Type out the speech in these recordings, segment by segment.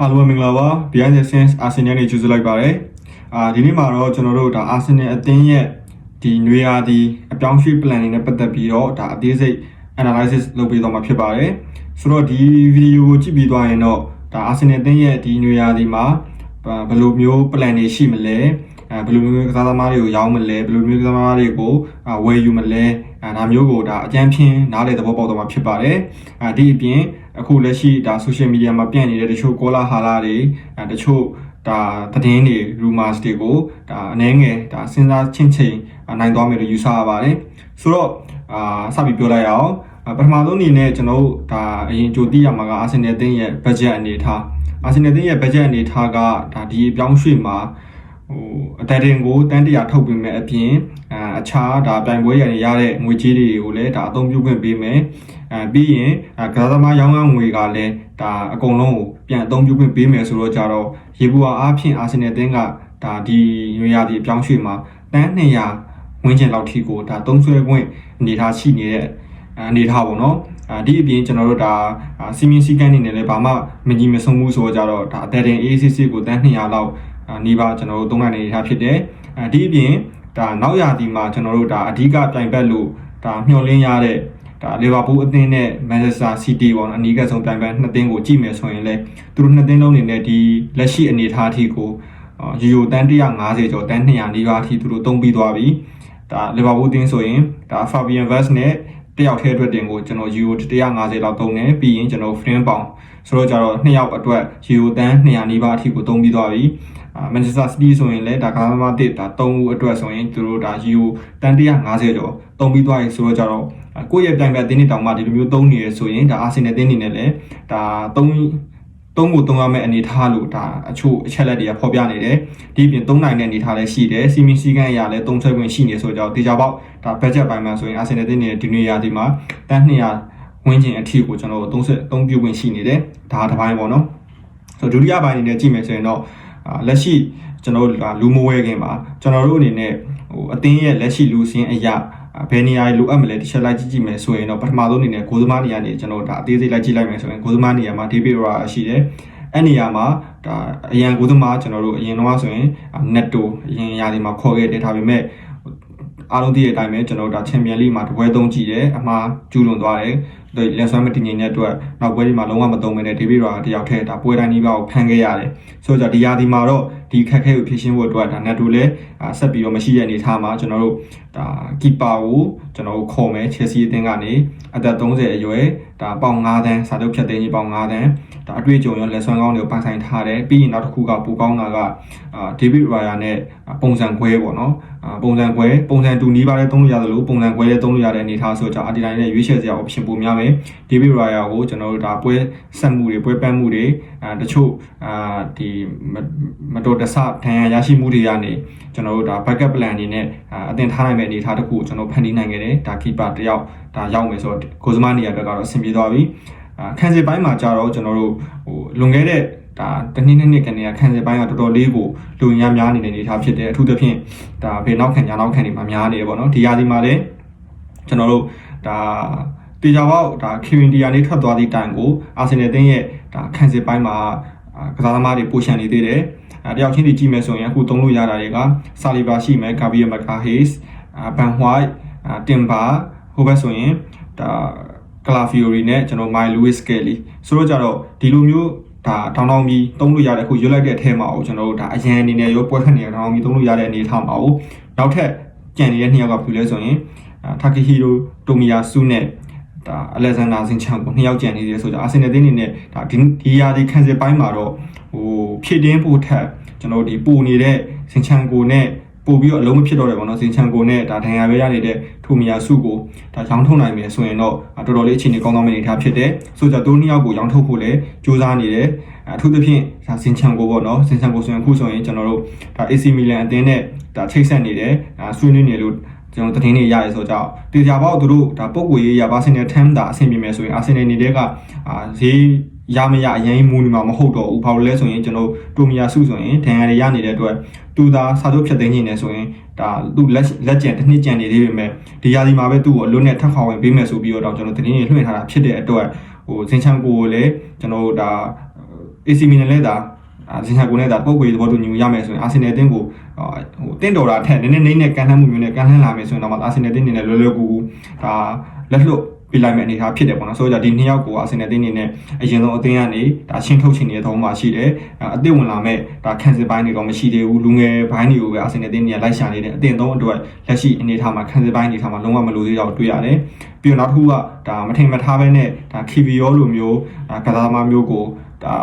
အားလုံးပဲမင်္ဂလာပါ Behind the Scenes Arsenal နဲ့ကြိုဆိုလိုက်ပါတယ်အာဒီနေ့မှာတော့ကျွန်တော်တို့ဒါ Arsenal အသင်းရဲ့ဒီနွေရာသီအပြောင်းရွှေ့ plan တွေနဲ့ပတ်သက်ပြီးတော့ဒါအသေးစိတ် analysis လုပ်ပေးသွားမှာဖြစ်ပါတယ်ဆိုတော့ဒီဗီဒီယိုကိုကြည့်ပြီးသွားရင်တော့ဒါ Arsenal အသင်းရဲ့ဒီနွေရာသီမှာအာဘယ်လိုမျိုး plan တွေရှိမလဲအဲဘယ်လိုမျိုးကစားသမားတွေကိုရောင်းမလဲဘယ်လိုမျိုးကစားသမားတွေကိုအာဝယ်ယူမလဲအဲ ဒါမျိုးကိုဒါအကြမ်းဖြင်းနားလေသဘောပေါက်တော့မှာဖြစ်ပါတယ်အဲဒီအပြင်အခုလက်ရှိဒါ social media မှာပြန့်နေတဲ့တချို့ကောလာဟာလာတွေအဲတချို့ဒါသတင်းတွေ rumors တွေကိုဒါအနှဲငယ်ဒါစဉ်းစားချင်းချင်းနိုင်သွားမယ်လို့ယူဆရပါတယ်ဆိုတော့အာစပြီးပြောလိုက်အောင်အာပထမဆုံးအနေနဲ့ကျွန်တော်တို့ဒါအရင်ကြိုသိရမှာကအာဆင်နယ်အသင်းရဲ့ budget အနေထားအာဆင်နယ်အသင်းရဲ့ budget အနေထားကဒါဒီအပြောင်းရွှေ့မှာ ဟိုအတတင်ကိုတန်းတရာထုတ်ပေးမယ်အပြင်အာအခြားဒါပြိုင်ပွဲရရတဲ့ငွေကြေးတွေကိုလည်းဒါအသုံးပြုခွင့်ပေးမယ်အဲပြီးရင်ကစားသမားရောင်းရငွေကလည်းဒါအကုန်လုံးကိုပြန်အသုံးပြုခွင့်ပေးမယ်ဆိုတော့ကြတော့ရေဘူးအားဖြင့်အာဆင်နယ်အသင်းကဒါဒီရွေရာဒီအပြောင်းရွှေ့မှာတန်း200ဝန်းကျင်လောက်ထိကိုဒါသုံးဆွဲခွင့်အနေထားရှိနေတဲ့အနေထားပေါ့နော်အာဒီအပြင်ကျွန်တော်တို့ဒါစီမင်းစီကန်းနေနဲ့လည်းဘာမှမကြီးမဆုံးဘူးဆိုတော့ကြတော့ဒါအတဲတင် AACC ကိုတန်း200လောက်အာ နေပါကျွန်တော်တို့သုံးနိုင်နေထားဖြစ်တယ်အာဒီအပြင်ဒါနောက်ရာသီမှာကျွန်တော်တို့ဒါအဓိကပြိုင်ဘက်လို့ဒါမျှော်လင့်ရတဲ့ဒါလီဗာပူးအသင်းနဲ့မန်ချက်စတာစီးတီးပေါ့နော်အနီးကပ်ဆုံးပြိုင်ဘက်နှစ်သင်းကိုကြည့်မယ်ဆိုရင်လည်းသူတို့နှစ်သင်းလုံးနေနဲ့ဒီလက်ရှိအနေအထားအထိကိုယူရိုတန်း150ကျော်တန်း200နီးပါးအထိသူတို့သုံးပြီးသွားပြီဒါလီဗာပူးအသင်းဆိုရင်ဒါဖာဘီယန်ဗက်စ်နဲ့တယောက်ထဲအတွက်တင်ကိုကျွန်တော်ယူရို150လောက်သုံးတယ်ပြီးရင်ကျွန်တော်ဖရင်းပေါင်ဆိုတော့ကြတော့နှစ်ယောက်အတွက်ယူရိုတန်း200နီးပါးအထိကိုသုံးပြီးသွားပြီ မန်ချက်စတာစီးတီးဆိုရင်လည်းဒါကစားသမားတစ်ဒါ3ဦးအတွက်ဆိုရင်သူတို့ဒါယူရိုတန်း150ကျော်သုံးပြီးသွားပြီဆိုတော့ကြတော့ကိုယ့်ရဲ့ပြိုင်ဘက်အသင်းတွေတောင်မှဒီလိုမျိုးသုံးနေရဆိုရင်ဒါအာဆင်နယ်အသင်းအနေနဲ့လည်းဒါ3သုံးကိုသုံးရမယ့်အနေထားလို့ဒါအချို့အချက်လက်တွေကဖော်ပြနေတယ်ဒီအပြင်သုံးနိုင်တဲ့အနေထားလည်းရှိတယ်စီမီစီကန်အရာလည်းသုံးဆွဲခွင့်ရှိနေဆိုတော့တေချာပေါက်ဒါ budget ပိုင်းမှာဆိုရင်အာဆင်နယ်အသင်းတွေဒီနေ့ရာဒီမှာတန်း200ဝင်းကျင်အထိကိုကျွန်တော်တို့သုံးဆက်သုံးပြုခွင့်ရှိနေတယ်ဒါတစ်ပိုင်းပေါ့နော်ဆိုတော့ဒုတိယပိုင်းအနေနဲ့ကြည့်မယ်ဆိုရင်တော့ လက်ရှိကျွန်တော်တို့လူမဝဲခင်ပါကျွန်တော်တို့အနေနဲ့ဟိုအတင်းရဲ့လက်ရှိလူစင်းအရာဘယ်နေရာလိုအပ်မလဲတစ်ချက်လိုက်ကြည့်ကြည့်မယ်ဆိုရင်တော့ပထမဆုံးအနေနဲ့ကိုသမားနေရာနေကျွန်တော်ဒါအသေးစိတ်လိုက်ကြည့်လိုက်မယ်ဆိုရင်ကိုသမားနေရာမှာဒေးဗစ်ရာရှိတယ်အဲ့နေရာမှာဒါအရန်ကိုသမားကျွန်တော်တို့အရင်တော့ဆိုရင် netto အရင်ရာဒီမှာခေါ်ခဲ့တယ်ဒါပေမဲ့အားလုံးသိတဲ့အတိုင်းပဲကျွန်တော်တို့ဒါချန်ပီယံလိမှာတပွဲသုံးကြည့်တယ်အမှားကျူးလွန်သွားတယ် လက်ဆွဲမတင်ငင်တဲ့အတွက်နောက်ပွဲဒီမှာလုံးဝမသုံးမနဲ့ဒေးဗစ်ရာတယောက်ထဲဒါပွဲတိုင်းကြီးပါကိုဖန်ခဲ့ရတယ်ဆိုတော့ဒီရာဒီမှာတော့ ဒီခက်ခဲကိုဖြည့်ရှင်းဖို့အတွက်ဒါ netto လဲဆက်ပြီးတော့မရှိတဲ့အနေအထားမှာကျွန်တော်တို့ဒါကီပါကိုကျွန်တော်တို့ခေါ်မယ် Chelsea အသင်းကနေအသက်30အရွယ်ဒါပေါင်9တန်းစာချုပ်ဖြတ်သိမ်းကြီးပေါင်9တန်းဒါအတွေ့အကြုံရောလက်ဆွမ်းကောင်းတွေကိုပိုင်ဆိုင်ထားတယ်ပြီးရင်နောက်တစ်ခုကပူကောင်းတာကအာဒေးဗစ်ရာယာနဲ့ပုံစံခွဲပေါ့နော်အာပုံစံခွဲပုံစံတူနီးပါးလည်းသုံးလို့ရတယ်လို့ပုံစံခွဲလည်းသုံးလို့ရတဲ့အနေအထားဆိုတော့အာဒီတိုင်းနဲ့ရွေးချယ်စရာ option ပိုများမယ်ဒေးဗစ်ရာယာကိုကျွန်တော်တို့ဒါပွဲဆက်မှုတွေပွဲပန်းမှုတွေအာတချို့အာဒီမတော်တဆဒဏ်ရာရရှိမှုတွေကနေကျွန်တော်တို့ဒါ backup plan အနေနဲ့အသင်ထားနိုင်မယ့်အနေအထားတစ်ခုကိုကျွန်တော်ဖန်တီးနိုင်ခဲ့တယ်ဒါ keeper တယောက်ဒါရောက်မယ်ဆိုတော့ကိုစမနေရာဘက်ကတော့အဆင်ပြေသွားပြီအာခန်းစစ်ပိုင်းမှာကြတော့ကျွန်တော်တို့ဟိုလွန်ခဲ့တဲ့ဒါတနည်းနည်းကနေခန်းစစ်ပိုင်းကတော်တော်လေးကိုလူရများနေတဲ့အနေအထားဖြစ်တယ်အထူးသဖြင့်ဒါဘေနောက်ခံညာနောက်ခံတွေမှာများနေတယ်ပေါ့နော်ဒီရာသီမှာလည်းကျွန်တော်တို့ဒါတေချာပေါက်ဒါ Kevin နေထွက်သွားသည့်တိုင်ကိုအာဆင်နယ်တင်းရဲ့ဒါခန်းစစ်ပိုင်းမှာ ကစားသမားတွေပိုရှန်နေသေးတယ်အဲတယောက်ချင်းစီကြည့်မယ်ဆိုရင်အခုသုံးလို့ရတာတွေကဆာလီဘာရှိမယ်ဂါဘီယယ်မကာဟေးစ်ဘန်ဟွိုက်တင်ဘာဟိုဘက်ဆိုရင်ဒါကလာဖီယိုရီနဲ့ကျွန်တော်မိုင်လူးစ်ကယ်လီဆိုတော့ကြတော့ဒီလိုမျိုးဒါတောင်းတောင်းပြီးသုံးလို့ရတဲ့အခုရွတ်လိုက်တဲ့အထဲမှာကိုကျွန်တော်တို့ဒါအရန်အနေနဲ့ရောပွဲခက်နေတောင်းတောင်းပြီးသုံးလို့ရတဲ့အနေထားမှာကိုနောက်ထပ်ကြံနေတဲ့နှစ်ယောက်ကဘူးလဲဆိုရင်တာကီဟီရိုတိုမီယာဆူနဲ့ ဒါအလက်ဇန်ဒါဇင်ချန်ကိုနှစ်ယောက်ကြံနေတယ်ဆိုတော့အာဆင်နယ်တင်းနေနဲ့ဒါဒီဒီယာဒီကန်စစ်ပိုင်းမှာတော့ဟိုဖြည့်တင်းဖို့ထက်ကျွန်တော်တို့ဒီပူနေတဲ့ဇင်ချန်ကိုနဲ့ပို့ပြီးတော့အလုံးမဖြစ်တော့တယ်ပေါ့နော်ဇင်ချန်ကိုနဲ့ဒါဒဏ်ရာပဲရနေတဲ့ထူမီယာစုကိုဒါရောင်းထုတ်နိုင်မယ်ဆိုရင်တော့တော်တော်လေးအခြေအနေကောင်းကောင်းမနေထားဖြစ်တယ်ဆိုတော့သူတို့နှစ်ယောက်ကိုရောင်းထုတ်ဖို့လည်းစူးစမ်းနေတယ်အထူးသဖြင့်ဒါဇင်ချန်ကိုပေါ့နော်ဇင်ချန်ကိုဆိုရင်အခုဆိုရင်ကျွန်တော်တို့ဒါ AC Milan အသင်းနဲ့ဒါချိတ်ဆက်နေတယ်ဒါဆွေးနွေးနေလို့ ကျွန်တော်သတင်းတွေရရဲဆိုတော့တေချာပေါက်သူတို့ဒါပုံကိုရေးရပါစင်နယ်ထမ်ဒါအဆင်ပြေမယ်ဆိုရင်အာဆင်နယ်နေတဲ့ကအာဈေးရမရအရင်မူနေမှာမဟုတ်တော့ဘူးဘာလို့လဲဆိုရင်ကျွန်တော်တိုမီယာစုဆိုရင်ဒဏ်ရာတွေရနေတဲ့အတွက်သူသာစာချုပ်ဖြတ်သိမ်းနေတယ်ဆိုရင်ဒါသူလက်လက်ကျန်တစ်နှစ်ကျန်နေသေးပေမဲ့ဒီရာသီမှာပဲသူ့ကိုအလွတ်နဲ့ထပ်ခေါဝင်ပေးမယ်ဆိုပြီးတော့ကျွန်တော်သတင်းတွေလွှင့်ထားတာဖြစ်တဲ့အတွက်ဟိုဇင်ချန်ကိုကိုလည်းကျွန်တော်ဒါ AC Milan လည်းဒါ အာဇင်ဟာကိုနဲ့ဒါပုံကွေသဘောတူညီမှုရမယ်ဆိုရင်အာဆင်နယ်အသင်းကိုဟိုတင့်တော်တာထက်နည်းနည်းနည်းနဲ့ကန်လှမ်းမှုမျိုးနဲ့ကန်လှမ်းလာမယ်ဆိုရင်တော့အာဆင်နယ်အသင်းအနေနဲ့လွယ်လွယ်ကူကူဒါလက်လွတ်ပြလိုက်မယ့်အနေအထားဖြစ်တယ်ပေါ့နော်ဆိုတော့ဒီနှစ်ယောက်ကိုအာဆင်နယ်အသင်းအနေနဲ့အရင်ဆုံးအသင်းကနေဒါရှင်းထုတ်ချင်နေတဲ့သဘောမှရှိတယ်အသင်းဝင်လာမဲ့ဒါခံစစ်ပိုင်းတွေတော့မရှိသေးဘူးလူငယ်ပိုင်းတွေကိုပဲအာဆင်နယ်အသင်းတွေကလိုက်ရှာနေတယ်အသင်းသုံးအတွက်လက်ရှိအနေအထားမှာခံစစ်ပိုင်းအနေအထားမှာလုံးဝမလိုသေးတော့တွေ့ရတယ်ပြီးတော့နောက်တစ်ခုကဒါမထိန်မထားဘဲနဲ့ဒါ KVO လိုမျိုးဒါကစားသမားမျိုးကိုဒါ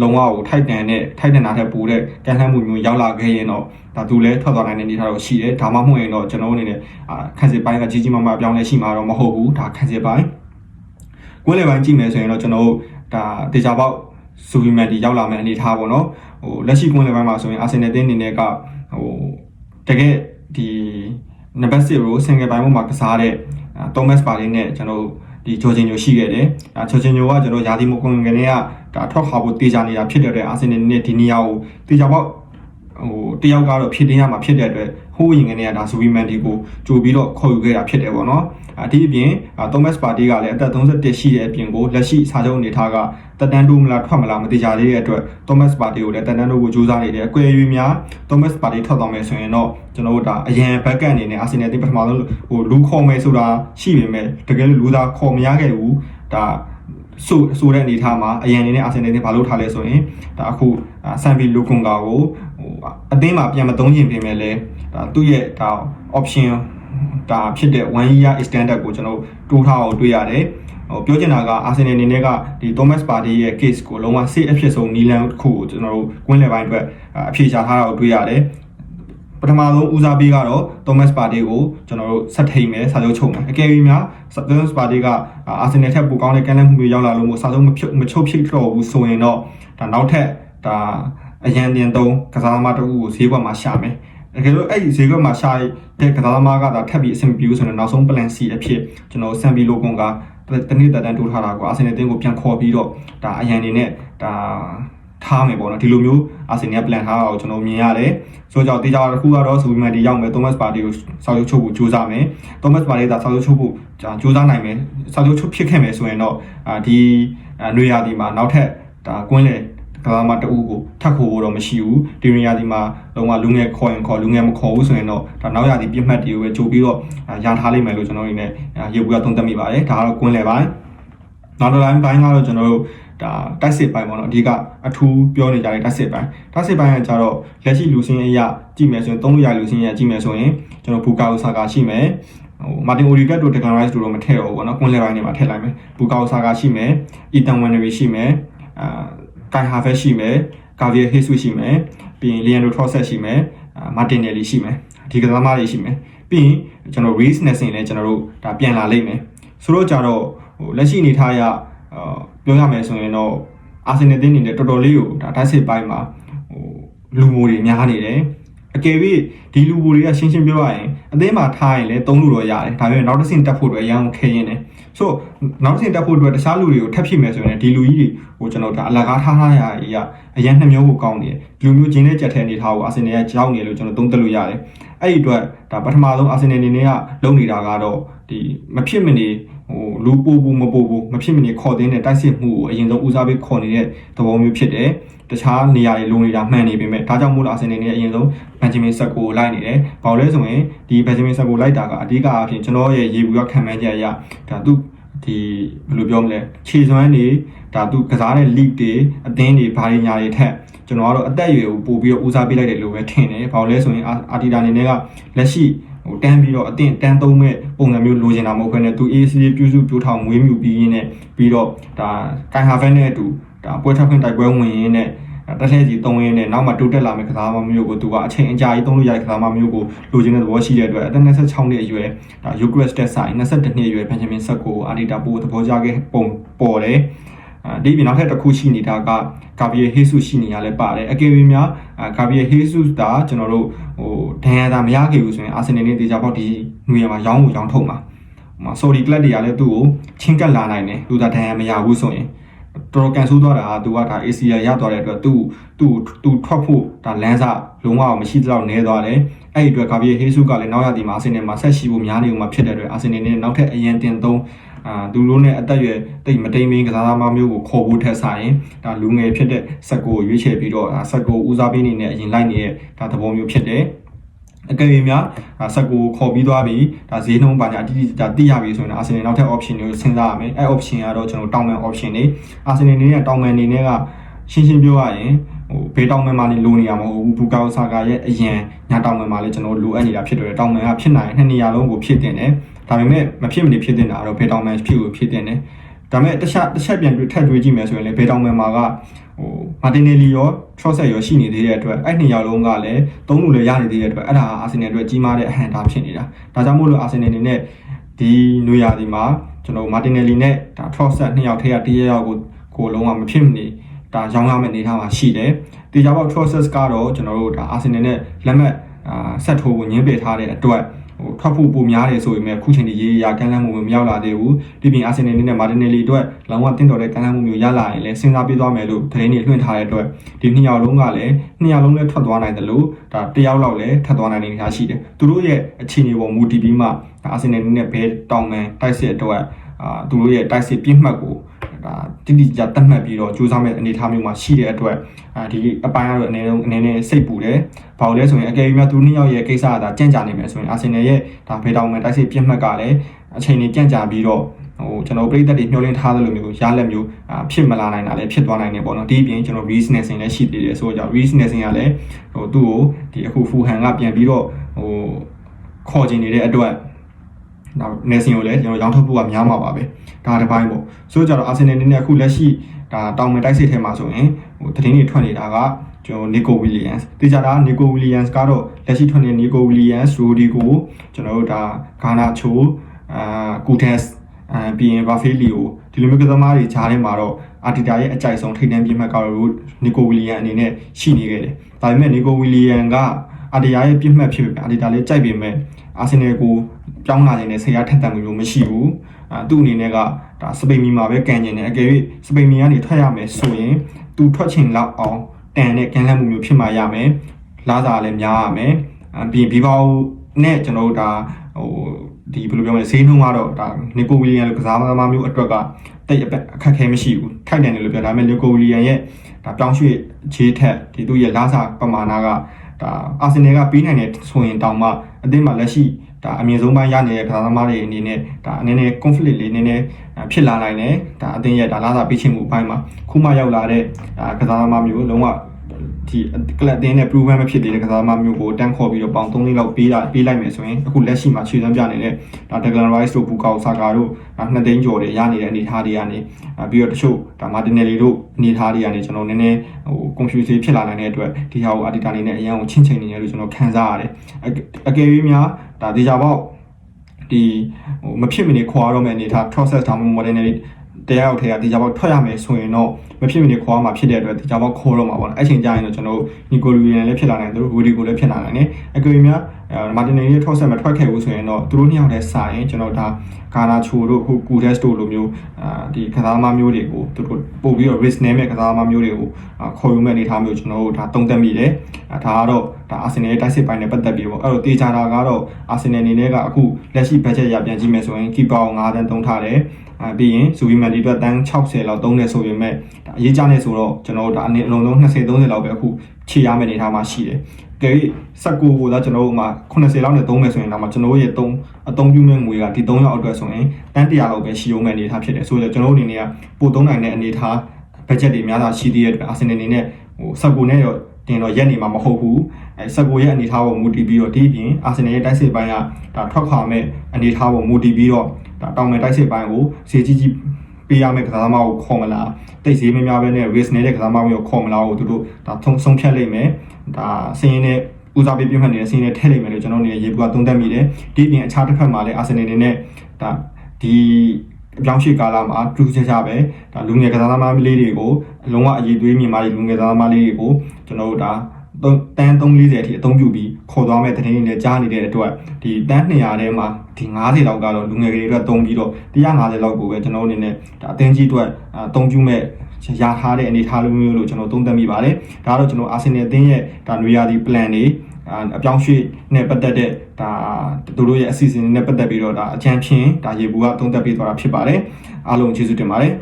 လုံးဝကိုထိုက်တန်တဲ့ထိုက်တန်တာထက်ပိုတဲ့ကန်လှမ်းမှုမျိုးရောက်လာခဲ့ရင်တော့ဒါသူလည်းထွက်သွားနိုင်တဲ့အနေအထားတော့ရှိတယ်ဒါမှမဟုတ်ရင်တော့ကျွန်တော်အနေနဲ့အာခန်းစစ်ပိုင်းကကြီးကြီးမားမားအပြောင်းလဲရှိမှာတော့မဟုတ်ဘူးဒါခန်းစစ်ပိုင်းကွင်းလေပိုင်းကြည့်မယ်ဆိုရင်တော့ကျွန်တော်တို့ဒါတေချာပေါက်စူဗီမန်တီရောက်လာမယ့်အနေအထားပေါ့နော်ဟိုလက်ရှိကွင်းလေပိုင်းမှာဆိုရင်အာဆင်နယ်တင်းအနေနဲ့ကဟိုတကယ်ဒီနံပါတ်0 single ပိုင်းမှာကစားတဲ့သောမတ်ပါလင်းနဲ့ကျွန်တော်တို့ ဒီဂျော်ဂျင်ညိုရှိခဲ့တယ်။အဲဂျော်ဂျင်ညိုကကျွန်တော်ယာဒီမိုကွန်ကနေကဒါထွက်ခါဖို့တေချာနေတာဖြစ်တဲ့အတွက်အာဆင်နယ်နဲ့ဒီနေရာကိုတေချာပေါက်ဟိုတယောက်ကတော့ဖြစ်တင်ရမှာဖြစ်တဲ့အတွက် ဟိုးရင်ကနေကဒါဇူဝီမန်ဒီကိုကြိုပြီးတော့ခေါ်ယူခဲ့တာဖြစ်တယ်ပေါ့နော်။အဒီအပြင်သောမတ်ပါတီကလည်းအသက်31ရှိတဲ့အပြင်ကိုလက်ရှိစာချုပ်အနေထားကတက်တန်းတိုးမလားထွက်မလားမတိကြသေးတဲ့အတွက်သောမတ်ပါတီကိုလည်းတက်တန်းတိုးကိုကြိုးစားနေတယ်။အကွယ်ရွေးများသောမတ်ပါတီထွက်သွားမယ်ဆိုရင်တော့ကျွန်တော်တို့ဒါအရန်ဘက်ကအနေနဲ့အာဆင်နယ်အသင်းပထမဆုံးဟိုလူခေါ်မယ်ဆိုတာရှိပေမဲ့တကယ်လို့လူသားခေါ်မရခဲ့ဘူးဒါ ဆိုဆိုတဲ့အနေထားမှာအရန်နေနဲ့အာဆင်နယ်နဲ့ဘာလို့ထားလဲဆိုရင်ဒါအခုဆန်ဘီလူကွန်ကာကိုဟိုအသင်းမှာပြန်မသုံးချင်ပြင်မဲ့လဲဒါသူ့ရဲ့ဒါ option ဒါဖြစ်တဲ့1 year extended ကိုကျွန်တော်တိုးထားအောင်တွေ့ရတယ်ဟိုပြောချင်တာကအာဆင်နယ်အနေနဲ့ကဒီ Thomas Partey ရဲ့ case ကိုလုံးဝ safe အဖြစ်ဆုံးနီလန်တစ်ခုကိုကျွန်တော်တို့ကွင်းလယ်ပိုင်းအတွက်အဖြေရှာထားတာကိုတွေ့ရတယ် ပထမဆုံးဦးစားပေးကတော့ Thomas Partey ကိုကျွန်တော်တို့ဆက်ထိန်မယ်စာချုပ်ချုပ်မယ်အကယ်၍များ Thomas Partey ကအာဆင်နယ်ထက်ပိုကောင်းတဲ့ကမ်းလှမ်းမှုမျိုးရောက်လာလို့မို့စာချုပ်မဖြစ်မချုပ်ဖြစ်တော့ဘူးဆိုရင်တော့ဒါနောက်ထပ်ဒါအရန်တင်သုံးကစားသမားတအုပ်ကိုဈေးကွက်မှာရှာမယ်တကယ်လို့အဲ့ဒီဈေးကွက်မှာရှာတဲ့ကစားသမားကဒါထပ်ပြီးအဆင်ပြေဘူးဆိုရင်နောက်ဆုံး plan C အဖြစ်ကျွန်တော်ဆန်ဘီလိုကွန်ကတနည်းတက်တန်းတိုးထားတာကိုအာဆင်နယ်တင်းကိုပြန်ခေါ်ပြီးတော့ဒါအရန်နေနဲ့ဒါ ထားမယ်ပေါ့နော်ဒီလိုမျိုးအာဆင်နယ် plan ထားတာကိုကျွန်တော်မြင်ရတယ်ဆိုတော့တေချာတစ်ခုကတော့ဆိုပြီးမှဒီရောက်မယ် Thomas Partey ကိုစောက်ရုပ်ချုပ်ဖို့ကြိုးစားမယ် Thomas Partey ကစောက်ရုပ်ချုပ်ဖို့ကြိုးစားနိုင်မယ်စောက်ရုပ်ချုပ်ဖြစ်ခဲ့မယ်ဆိုရင်တော့အာဒီနွေရာသီမှာနောက်ထပ်ဒါကွင်းလေကလာမတူကိုထပ်ခိုးဖို့တော့မရှိဘူးဒီနေရာဒီမှာလုံးဝလူငယ်ခေါ်ရင်ခေါ်လူငယ်မခေါ်ဘူးဆိုရင်တော့ဒါနောက်ရာသီပြစ်မှတ်တွေကိုပဲကြိုပြီးတော့ရထားလိမ့်မယ်လို့ကျွန်တော်အနေနဲ့ရေဘူးကသုံးသပ်မိပါတယ်ဒါကတော့ကွင်းလေပိုင်း နောက်တစ်ပိုင်းပိုင်းကတော့ကျွန်တော်တို့ဒါတိုက်စစ်ပိုင်းပေါ့နော်အဓိကအထူးပြောနေကြတဲ့တိုက်စစ်ပိုင်းတိုက်စစ်ပိုင်းကကြတော့လက်ရှိလူစင်းအရာကြည့်မယ်ဆိုရင်300ရာလူစင်းအရာကြည့်မယ်ဆိုရင်ကျွန်တော်ဘူကာအိုဆာကာရှိမယ်ဟိုမာတင်အိုရီကတ်တို့တကန်ရိုက်စ်တို့တော့မထည့်တော့ဘူးပေါ့နော်ကွန်လက်ပိုင်းတွေမှာထည့်လိုက်မယ်ဘူကာအိုဆာကာရှိမယ်အီတန်ဝန်နရီရှိမယ်အာကိုင်ဟာဖက်ရှိမယ်ကာဗီယာဟေးဆွရှိမယ်ပြီးရင်လီယန်ဒိုထရော့ဆက်ရှိမယ်အာမာတင်နယ်လီရှိမယ်ဒီကစားသမားတွေရှိမယ်ပြီးရင်ကျွန်တော် race နဲ့ဆင်လည်းကျွန်တော်တို့ဒါပြန်လာလိမ့်မယ်ဆိုတော့ကြတော့ ဟိုလက်ရှိအနေထားအရအာပြောရမယ်ဆိုရင်တော့အာဆင်နယ်တင်းနေနဲ့တော်တော်လေးကိုဒါတိုက်စစ်ပိုင်းမှာဟိုလူမိုတွေများနေတယ်အကယ်၍ဒီလူပိုတွေကရှင်းရှင်းပြောရရင်အသင်းမှာထားရင်လည်းသုံးလူတော့ရတယ်ဒါပေမဲ့နောက်တစ်ဆင့်တက်ဖို့အတွက်အရင်ခဲရင်တယ်ဆိုနောက်တစ်ဆင့်တက်ဖို့အတွက်တခြားလူတွေကိုထပ်ဖြစ်မယ်ဆိုရင်ဒီလူကြီးတွေကိုကျွန်တော်ဒါအလကားထားထားရအရာအရင်နှစ်မျိုးကိုကောင်းနေတယ်ဒီလူမျိုးဂျင်းနဲ့ကြက်ထဲနေထားကိုအာဆင်နယ်ကကြောက်နေလို့ကျွန်တော်သုံးသပ်လို့ရတယ်အဲ့ဒီအတွက်ဒါပထမဆုံးအာဆင်နယ်နေနေကလုံနေတာကတော့ဒီမဖြစ်မနေ ဟိုလူပူပူမပူပူမဖြစ်မနေခေါ်တဲ့နဲ့တိုက်စစ်မှုကိုအရင်ဆုံးဦးစားပေးခေါ်နေတဲ့သဘောမျိုးဖြစ်တယ်တခြားနေရာတွေလုံနေတာမှန်နေပေမဲ့ဒါကြောင့်မို့လို့အာဆင်နယ်နေအရင်ဆုံးဘန်ဂျမင်ဆက်ကိုလိုက်နေတယ်။ဘာလို့လဲဆိုရင်ဒီဘန်ဂျမင်ဆက်ကိုလိုက်တာကအဓိကအဖြစ်ကျွန်တော်ရဲ့ရေဘူးရခံမှန်းချက်အရဒါသူဒီဘယ်လိုပြောမလဲခြေစွမ်းနေဒါသူကစားတဲ့ league တွေအသင်းတွေဘာတွေညာတွေထက်ကျွန်တော်ကတော့အသက်အရွယ်ကိုပို့ပြီးတော့ဦးစားပေးလိုက်တယ်လို့ပဲထင်တယ်။ဘာလို့လဲဆိုရင်အာတီတာအနေနဲ့ကလက်ရှိ ဟိုတန်းပြီးတော့အတင်းတန်းသုံးမဲ့ပုံစံမျိုးလိုချင်တာမဟုတ်ဘဲနဲ့သူ AC ပြုစုပြုထောင်မွေးမြူပြီးရင်းနဲ့ပြီးတော့ဒါကိုင်ဟာဖက်နဲ့အတူဒါပွဲထွက်ခွင့်တိုက်ပွဲဝင်ရင်းနဲ့တက်လှည့်စီသုံးရင်းနဲ့နောက်မှတိုးတက်လာမယ့်ကစားမမျိုးကိုသူကအချိန်အကြာကြီးသုံးလို့ရတဲ့ကစားမမျိုးကိုလိုချင်တဲ့သဘောရှိတဲ့အတွက်အသက်26နှစ်အရွယ်ဒါ Eucharist တက်ဆိုင်22နှစ်အရွယ် Benjamin Sacco အာဒီတာပိုသဘောကျခဲ့ပုံပေါ်တယ်ဒီပြင်နောက်ထပ်တစ်ခုရှိနေတာကဂါဘီယယ်ဟေးဆုရှိနေရလဲပါတယ်အကယ်၍များဂါဘီယယ်ဟေးဆုဒါကျွန်တော်တို့ ဟိုဒန်ရတာမရခဲ့ဘူးဆိုရင်အာဆင်နယ်နဲ့တေချာပေါက်ဒီနွေရမှာရောင်းကိုရောင်းထုတ်မှာဟိုဆော်ဒီကလပ်တွေကလည်းသူ့ကိုချင်းကပ်လာနိုင်တယ်လူသားဒန်ရမရဘူးဆိုရင်တော်တော်ကန်ဆိုးသွားတာကသူကဒါ ACR ရသွားတဲ့အတွက်သူ့သူ့သူထွက်ဖို့ဒါလမ်းစာလုံးဝမရှိတော့နဲသွားတယ်အဲ့ဒီအတွက်ဂါဘီယယ်ဟေးဆုကလည်းနောက်ရသည်မှာအာဆင်နယ်မှာဆက်ရှိဖို့များနေဦးမှာဖြစ်တဲ့အတွက်အာဆင်နယ်နဲ့နောက်ထပ်အရင်တင်သုံး အာသူတို့နဲ့အသက်အရွယ်တိတ်မတိမ်မင်းကစားသမားမျိုးကိုခေါ်ဖို့ထက်ဆိုင်ဒါလူငယ်ဖြစ်တဲ့ဆက်ကိုရွေးချယ်ပြီးတော့ဒါဆက်ကိုဦးစားပေးနေတဲ့အရင်လိုက်နေတဲ့ဒါသဘောမျိုးဖြစ်တယ်အကယ်၍များဒါဆက်ကိုခေါ်ပြီးသွားပြီဒါဈေးနှုန်းပါညာအတိအကျတိရပြီဆိုရင်အာဆင်နယ်နောက်ထပ် option တွေကိုစဉ်းစားရမယ်အဲ option ကတော့ကျွန်တော်တောင်းပန် option တွေအာဆင်နယ်အနေနဲ့တောင်းပန်အနေနဲ့ကရှင်းရှင်းပြောရရင်ဟိုဘေးတောင်းပန်မှလည်းလိုနေရမဟုတ်ဘူးဘူကာဆာကာရဲ့အရင်ညာတောင်းပန်မှလည်းကျွန်တော်လိုအပ်နေတာဖြစ်တယ်တောင်းပန်ကဖြစ်နိုင်နှစ်နေရာလုံးကိုဖြစ်တင်တယ် ဒါပေမဲ့မဖြစ်မနေဖြစ်တင်တာတော့ဘေးတောင်းပန်ဖြစ်ကိုဖြစ်တင်တယ်ဒါပေမဲ့တစ်ချက်တစ်ချက်ပြန်တွေ့ထပ်တွေးကြည့်မယ်ဆိုရင်လည်းဘေးတောင်းပန်မှာကဟိုမာတင်နယ်လီရောထရော့ဆက်ရောရှိနေသေးတဲ့အတွက်အဲ့နှစ်ယောက်လုံးကလည်းသုံးလူလည်းရနေသေးတဲ့အတွက်အဲ့ဒါအာဆင်နယ်အတွက်ကြီးမားတဲ့အဟန့်တာဖြစ်နေတာဒါကြောင့်မို့လို့အာဆင်နယ်အနေနဲ့ဒီနွေရာသီမှာကျွန်တော်မာတင်နယ်လီနဲ့ဒါထရော့ဆက်နှစ်ယောက်ထဲကတစ်ယောက်ကိုကိုလုံးဝမဖြစ်မနေဒါရောင်းရမယ့်အနေအထားမှာရှိတယ်တေချာပေါက် Trosses ကတော့ကျွန်တော်တို့ဒါ Arsenal နဲ့လက်မှတ်အာဆက်ထိုးဖို့ညှင်းပယ်ထားတဲ့အတွက် ဟိုထွက်ဖို့ပိုများတယ်ဆိုပေမဲ့ခုချိန်ဒီရေးရာကမ်းလှမ်းမှုမရောက်လာသေးဘူးဒီပြင် Arsenal နဲ့ Martinelli အတွက်လောင်ဝတင်းတော်တဲ့ကမ်းလှမ်းမှုမျိုးရလာရင်လည်းစဉ်းစားပေးသွားမယ်လို့သတင်းတွေလွှင့်ထားတဲ့အတွက်ဒီနှစ်ယောက်လုံးကလည်းနှစ်ယောက်လုံးလည်းထွက်သွားနိုင်တယ်လို့ဒါတစ်ယောက်လောက်လည်းထွက်သွားနိုင်နေထားရှိတယ်သူတို့ရဲ့အခြေအနေပေါ်မူတည်ပြီးမှဒါ Arsenal နဲ့ဘဲတောင်းမှန်တိုက်စစ်အတွက်အာသူတို့ရဲ့တိုက်စစ်ပြင်းမှတ်ကိုဒါ တိတိကျကျတတ်မှတ်ပြီးတော့စူးစမ်းမဲ့အနေအထားမျိုးမှာရှိတဲ့အတွက်အာဒီအပိုင်းကတော့အနေနဲ့အနေနဲ့စိတ်ပူတယ်။ဘာလို့လဲဆိုရင်အကယ်၍များသူနှစ်ယောက်ရဲ့ကိစ္စကဒါကြန့်ကြာနေမယ်ဆိုရင်အာဆင်နယ်ရဲ့ဒါဖေတောင်မဲ့တိုက်စစ်ပြင်းမှတ်ကလည်းအချိန်ကြီးကြန့်ကြာပြီးတော့ဟိုကျွန်တော်ပြည်သက်တွေမျှော်လင့်ထားသလိုမျိုးရလက်မျိုးအာဖြစ်မလာနိုင်တာလည်းဖြစ်သွားနိုင်တယ်ပေါ့နော်ဒီအပြင်ကျွန်တော် risk nesting လည်းရှိသေးတယ်ဆိုတော့ကြောင့် risk nesting ကလည်းဟိုသူ့ကိုဒီအခု full hand ကပြန်ပြီးတော့ဟိုခေါ်ကျင်နေတဲ့အတွက် နောက်နေစင်ကိုလည်းကျွန်တော်ရောင်းထုတ်ဖို့ကများမှာပါပဲဒါတစ်ပိုင်းပေါ့ဆိုတော့ကြတော့အာဆင်နယ်အနေနဲ့အခုလက်ရှိဒါတောင်မဲ့တိုက်စစ်ထဲမှာဆိုရင်ဟိုသတင်းတွေထွက်နေတာကကျွန်တော်နီကိုဝီလီယမ်စ်တေချာတာနီကိုဝီလီယမ်စ်ကတော့လက်ရှိထွက်နေတဲ့နီကိုဝီလီယမ်စ်ရိုဒီကိုကျွန်တော်တို့ဒါဂါနာချိုအာကူတက်စ်အာပြီးရင်ဘာဖေးလီယိုဒီလိုမျိုးကစားသမားတွေဂျားထဲမှာတော့အာတီတာရဲ့အကြိုက်ဆုံးထိပ်တန်းပြင်းမှတ်ကတော့နီကိုဝီလီယမ်အနေနဲ့ရှိနေခဲ့တယ်ဒါပေမဲ့နီကိုဝီလီယမ်ကအာတီယာရဲ့ပြင်းမှတ်ဖြစ်ပေမဲ့အာတီတာလည်းကြိုက်ပေမဲ့အာဆင်နယ်ကို ပြောင်းလာနေတဲ့ဆရာထက်တန်မှုမျိုးမရှိဘူးအာသူ့အနေနဲ့ကဒါစပိန်မီမှာပဲကန်ကျင်တယ်အကယ်၍စပိန်မီကနေထွက်ရမယ်ဆိုရင်သူထွက်ချင်လောက်အောင်တန်တဲ့ကန်လန့်မှုမျိုးဖြစ်မှရမယ်လာစားလည်းများရမယ်အပြီးဘီဘောင်နဲ့ကျွန်တော်တို့ဒါဟိုဒီဘယ်လိုပြောမလဲဈေးနှုန်းကတော့ဒါနီကိုဝီလီယံလိုကစားသမားမျိုးအတွက်ကတိတ်အခက်ခဲမရှိဘူးထိုက်တယ်လို့ပြောဒါပေမဲ့နီကိုဝီလီယံရဲ့ဒါပြောင်းရွှေ့ခြေထက်ဒီသူ့ရဲ့လာစားပမာဏကဒါအာဆင်နယ်ကပြီးနိုင်တယ်ဆိုရင်တောင်မှအသင်းမှာလက်ရှိ ဒါအမြင့်ဆုံးပိုင်းရနေတဲ့ကစားသမားတွေအနေနဲ့ဒါအနေနဲ့ conflict လေးနည်းနည်းဖြစ်လာနိုင်တယ်ဒါအသင်းရဲ့ဒါလာစားပေးချင်မှုအပိုင်းမှာခုမှရောက်လာတဲ့ဒါကစားသမားမျိုးလုံးဝ ဒီကလပ်တင်းနဲ့ proven မဖြစ်သေးတဲ့ကစားသမားမျိုးကိုတန်းခေါ်ပြီးတော့ပေါင်3လေးလောက်ပေးတာပေးလိုက်မယ်ဆိုရင်အခုလက်ရှိမှာခြေစမ်းပြနေတဲ့ဒါ Declan Rice တို့ဘူကောဆာကာတို့နှစ်သိန်းကျော်တွေရနေတဲ့အနေအထားတွေကနေပြီးတော့တချို့ဒါ Martinelli တို့အနေအထားတွေကနေကျွန်တော်နည်းနည်းဟို confuse ဖြစ်လာနိုင်တဲ့အတွက်ဒီဟာကို Arteta အနေနဲ့အရင်ကချင်းချင်းနေတယ်လို့ကျွန်တော်ခံစားရတယ်အကယ်၍များဒါဒေချာပေါက်ဒီဟိုမဖြစ်မနေခွာတော့မယ့်အနေအထား process ဒါမှမဟုတ် Martinelli တရားရောက်ထဲကဒီကြောင်ထွက်ရမယ်ဆိုရင်တော့ မဖြစ်မနေခေါ်ရမှာဖြစ်တဲ့အတွက်ဒီကြောင်ခေါ်တော့မှာပေါ့နော်အဲ့ချိန်ကျရင်တော့ကျွန်တော်တို့နီကိုလူရီယန်လည်းဖြစ်လာနိုင်တယ်သူတို့ဝီဒီကိုလည်းဖြစ်လာနိုင်တယ်အကူများ မာတင်နယ်ရဲ့ထောက်ဆက်မထွက်ခဲ့ဘူးဆိုရင်တော့သူတို့နှစ်ယောက်တည်းစာရင်ကျွန်တော်ဒါဂါနာချိုတို့ဟိုကူတက်စ်တို့လိုမျိုးအာဒီကစားသမားမျိုးတွေကိုသူတို့ပို့ပြီးတော့ risk နည်းမဲ့ကစားသမားမျိုးတွေကိုခေါ်ယူမဲ့အနေအထားမျိုးကျွန်တော်တို့ဒါတုံးသက်မိတယ်ဒါကတော့ဒါအာဆင်နယ်ရဲ့တိုက်စစ်ပိုင်းနဲ့ပတ်သက်ပြီးပေါ့အဲ့တော့တေချာတာကတော့အာဆင်နယ်အနေနဲ့ကအခုလက်ရှိ budget ရပြန်ကြည့်မယ်ဆိုရင်ကီပါကို9တန်းသုံးထားတယ်အဲပြီးရင်ဇူဗီမန်ဒီအတွက်တန်း60လောက်သုံးတယ်ဆိုပေမဲ့ဒါအရေးကြနေဆိုတော့ကျွန်တော်တို့ဒါအနေအလုံးဆုံး20 30လောက်ပဲအခုခြေရမယ့်အနေအထားမှာရှိတယ်။ ကြိ19ကိုသာကျွန်တော်တို့မှာ80လောက်နဲ့သုံးမယ်ဆိုရင်တော့ကျွန်တော်တို့ရဲ့3အသုံးပြုမဲ့ငွေကဒီ3ရောက်အတွက်ဆိုရင်တန်း100လောက်ပဲရှိအောင်မဲ့အနေအထားဖြစ်တယ်။ဆိုတော့ကျွန်တော်တို့အနေနဲ့ကပို့သုံးနိုင်တဲ့အနေအထားဘတ်ဂျက်တွေများစွာရှိသေးတဲ့အတွက်အာဆင်နယ်အနေနဲ့ဟို19နဲ့တော့တင်တော့ရက်နေမှာမဟုတ်ဘူးအဲ19ရဲ့အနေအထားကိုမူတည်ပြီးတော့ဒီအပြင်အာဆင်နယ်ရဲ့တိုက်စစ်ပိုင်းကဒါထွက်ခွာမဲ့အနေအထားကိုမူတည်ပြီးတော့ဒါတောင်မဲ့တိုက်စစ်ပိုင်းကိုဈေးကြီးကြီး ပေးရမယ့်ကစားသမားကိုခေါ်မလားတိတ်ဈေးမများပဲနဲ့ risk နေတဲ့ကစားသမားကိုခေါ်မလားကိုသူတို့ဒါဆုံးဆုံးဖြတ်လိုက်မယ်ဒါစင်းရင်းနဲ့ဦးစားပေးပြမှတ်နေတဲ့စင်းနဲ့ထည့်လိုက်မယ်လို့ကျွန်တော်အနေနဲ့ရေပူကသုံးသပ်မိတယ်ဒီအပြင်အခြားတစ်ဖက်မှာလည်းအာဆင်နယ်နေနဲ့ဒါဒီအပြောင်းရှိကာလမှာတူချာချာပဲဒါလူငယ်ကစားသမားလေးတွေကိုအလုံးဝအရေးသွေးမြင်မာတဲ့လူငယ်ကစားသမားလေးတွေကိုကျွန်တော်တို့ဒါ တန်း340အထိအသုံးပြုပြီးခေါ်သွားမဲ့တရင်တွေကြားနေတဲ့အတွက်ဒီတန်း200ထဲမှာဒီ90လောက်ကတော့လူငယ်ကလေးတွေအတွက်သုံးပြီးတော့150လောက်ကိုပဲကျွန်တော်အနေနဲ့ဒါအသင်းကြီးအတွက်အသုံးပြုမဲ့ရထားတဲ့အနေထားလိုမျိုးလို့ကျွန်တော်သုံးသပ်မိပါတယ်ဒါကတော့ကျွန်တော်အာဆင်နယ်အသင်းရဲ့ဒါနွေရာသီ plan တွေအာအပြောင်းရွှေ့နဲ့ပတ်သက်တဲ့ဒါသူတို့ရဲ့အစီအစဉ်တွေနဲ့ပတ်သက်ပြီးတော့ဒါအကြံဖြင့်ဒါရေဘူးကသုံးသပ်ပေးသွားတာဖြစ်ပါတယ်အားလုံးကျေးဇူးတင်ပါတယ်